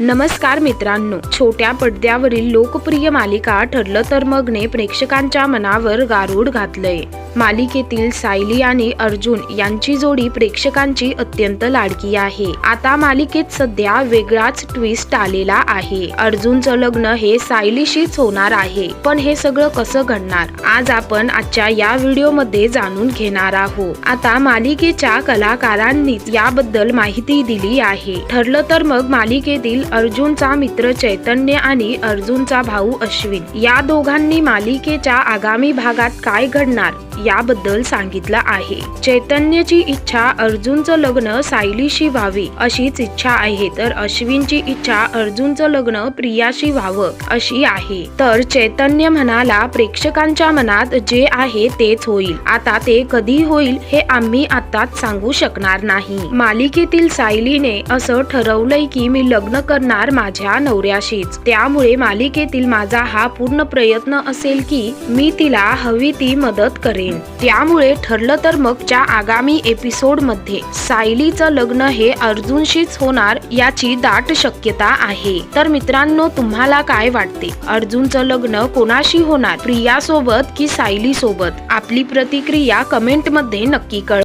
नमस्कार मित्रांनो छोट्या पडद्यावरील लोकप्रिय मालिका ठरलं तर मगने प्रेक्षकांच्या मनावर गारूड घातलंय. मालिकेतील सायली आणि अर्जुन यांची जोडी प्रेक्षकांची अत्यंत लाडकी आहे. आता मालिकेत सध्या वेगळाच ट्विस्ट आलेला आहे. अर्जुनचं लग्न हे सायलीशीच होणार आहे पण हे सगळं कसं घडणार? आज आपण आजच्या या व्हिडिओमध्ये जाणून घेणार आहोत. आता मालिकेच्या कलाकारांनी याबद्दल माहिती दिली आहे. ठरलं तर मग मालिकेतील अर्जुनचा मित्र चैतन्य आणि अर्जुनचा भाऊ अश्विन. या दोघांनी मालिकेच्या आगामी भागात काय घडणार? याबद्दल सांगितलं आहे. चैतन्यची इच्छा अर्जुनचं लग्न सायलीशी व्हावी अशीच इच्छा आहे तर अश्विनची इच्छा अर्जुनचं लग्न प्रियाशी व्हावं अशी आहे. तर चैतन्य म्हणाला प्रेक्षकांच्या मनात जे आहे तेच होईल. आता ते कधी होईल हे आम्ही आताच सांगू शकणार नाही. मालिकेतील सायलीने असं ठरवलंय की मी लग्न करणार माझ्या नवऱ्याशीच. त्यामुळे मालिकेतील माझा हा पूर्ण प्रयत्न असेल की मी तिला हवी ती मदत करेन. त्यामुळे ठरलं तर मगच्या आगामी एपिसोडमध्ये सायलीचं लग्न हे अर्जुनशीच होणार याची दाट शक्यता आहे. तर मित्रांनो तुम्हाला काय वाटते? अर्जुनचं लग्न कोणाशी होणार? प्रिया सोबत की सायली सोबत आपली प्रतिक्रिया कमेंटमध्ये नक्की कळ